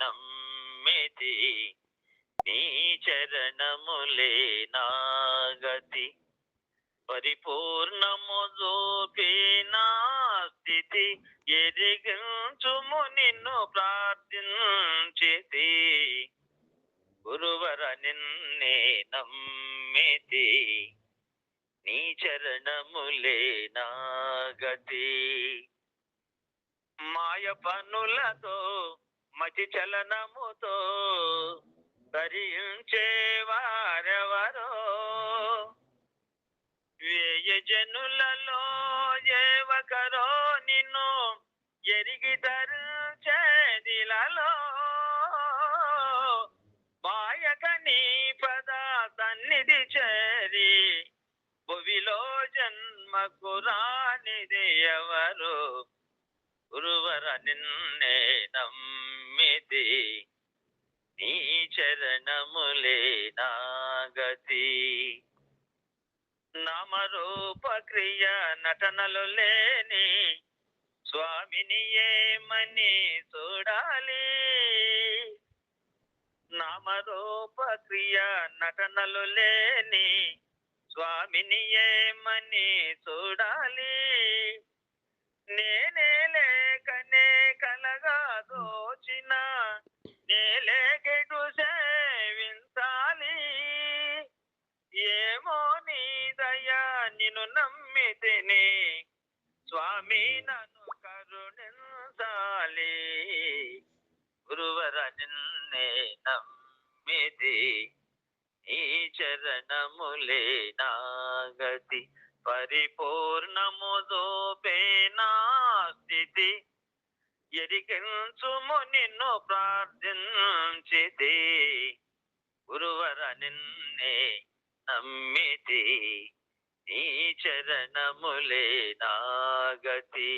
నమ్మితి నీ చరణములే నాగతి పరిపూర్ణము చూపి నా స్థితి ఎదిగించుము నిన్ను ప్రార్థించితి గురువర నిన్నే నమ్మితి నీ చరణములే నాగతి మాయ పనులతో మతి చలనముతో ధరించేవారెవరో వేయ జనులలో ఏవకరో నిన్ను ఎరిగి ధరించేదిలలో. మాయక నీ పద సన్నిధి చేరి భువిలో జన్మకు రానిది ఎవరు? గురువర నిన్నే నమ్మితి నీ శరణములే నాగతి నామరూపక్రియ నటనలు లేని స్వామిని ఏమని చూడాలి? నామరూపక్రియ నటనలు లేని స్వామిని ఏమని చూడాలి? నేనే లేకనే కలగా దోచిన నేలే ఏమో నీ దయా నిన్ను నమ్మితేనే. స్వామి నన్ను కరుణించాలి. గురువర నిన్నే నమ్మిది ఈ చరణములే నాగతి పరిపూర్ణము దోపే నా స్థితి. ఎరికించుము నిన్ను ప్రార్థించిది గురువర నిన్నే నమ్మితి నీ చరణములే నాగతి